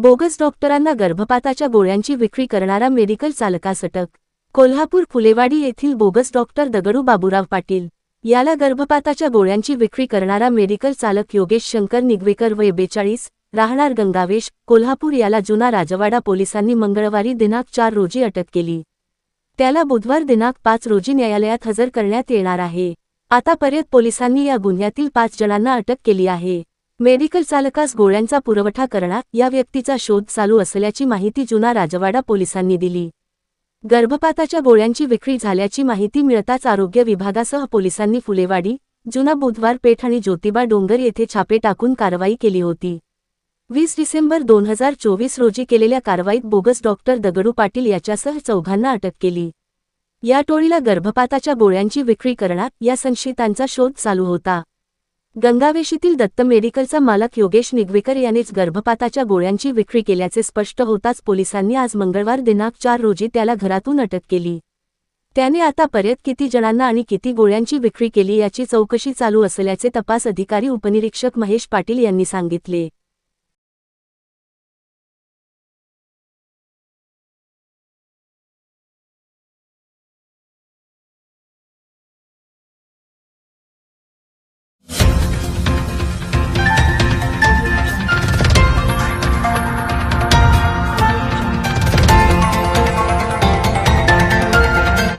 Bogus डॉक्टरांना गर्भपाताच्या गोळ्यांची विक्री करणारा मेडिकल चालकास अटक कोल्हापूर फुलेवाडी येथील बोगस डॉक्टर दगडू बाबूराव पाटील याला गर्भपाताच्या गोळ्यांची विक्री करणारा मेडिकल चालक योगेश शंकर निगवेकर वय बेचाळीस राहणार गंगावेश कोल्हापूर याला जुना राजवाडा पोलिसांनी मंगळवारी दिनांक चार रोजी अटक केली. त्याला बुधवार दिनांक पाच रोजी न्यायालयात हजर करण्यात येणार आहे. आतापर्यंत पोलिसांनी या गुन्ह्यातील पाच जणांना अटक केली आहे. मेडिकल चालकास गोळ्यांचा पुरवठा करणार या व्यक्तीचा शोध चालू असल्याची माहिती जुना राजवाडा पोलिसांनी दिली. गर्भपाताच्या गोळ्यांची विक्री झाल्याची माहिती मिळताच आरोग्य विभागासह पोलिसांनी फुलेवाडी जुना बुधवार पेठ आणि ज्योतिबा डोंगर येथे छापे टाकून कारवाई केली होती. वीस डिसेंबर दोन हजार चोवीस रोजी केलेल्या कारवाईत बोगस डॉक्टर दगडू पाटील याच्यासह चौघांना अटक केली. या टोळीला गर्भपाताच्या गोळ्यांची विक्री करणार या संशयितांचा शोध चालू होता. गंगावेशीतील दत्त मेडिकलचा मालक योगेश निगवेकर यानेच गर्भपाताच्या गोळ्यांची विक्री केल्याचे स्पष्ट होताच पोलिसांनी आज मंगळवार दिनांक चार रोजी त्याला घरातून अटक केली. त्याने आतापर्यंत किती जणांना आणि किती गोळ्यांची विक्री केली याची चौकशी चालू असल्याचे तपास अधिकारी उपनिरीक्षक महेश पाटील यांनी सांगितले.